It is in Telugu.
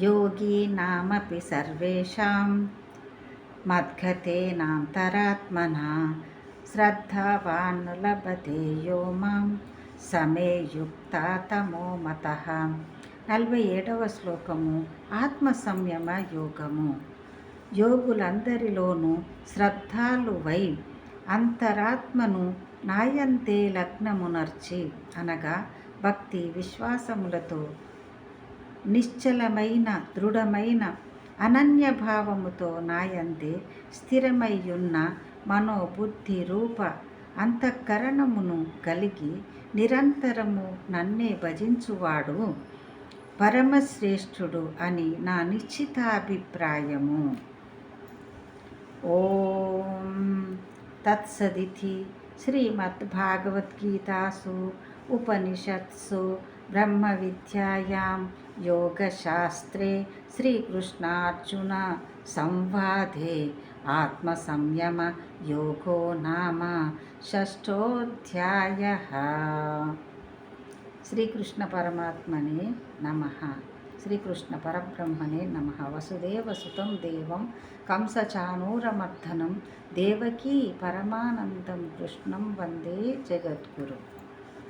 योगीनामपि सर्वेषां मद्गतेनान्तरात्मना श्रद्धावान् लभते यो मां సమే యుక్తాతమో మత నలభై ఏడవ శ్లోకము ఆత్మ సంయమ యోగము యోగులందరిలోనూ శ్రద్ధాలువై అంతరాత్మను నాయంతే లగ్నమునర్చి అనగా భక్తి విశ్వాసములతో నిశ్చలమైన దృఢమైన అనన్యభావముతో నాయందే స్థిరమయ్యున్న మనోబుద్ధి రూప అంతఃకరణమును కలిగి నిరంతరము నన్నే భజించువాడు. పరమశ్రేష్ఠుడు అని నా నిశ్చితాభిప్రాయము. ఓం తత్సదితి శ్రీమద్భాగవద్గీతాసు ఉపనిషత్సు బ్రహ్మ విద్యాయాం యోగశాస్త్రే శ్రీకృష్ణార్జున సంవాదే ఆత్మసంయమ యోగో నామ షష్ఠోధ్యాయ. శ్రీకృష్ణ పరమాత్మనే నమ. శ్రీకృష్ణ పరబ్రహ్మణే నమ. వసుదేవ సుతం దేవం కంసచానూరమర్ధనం దేవకీ పరమానందం కృష్ణం వందే జగద్గురు.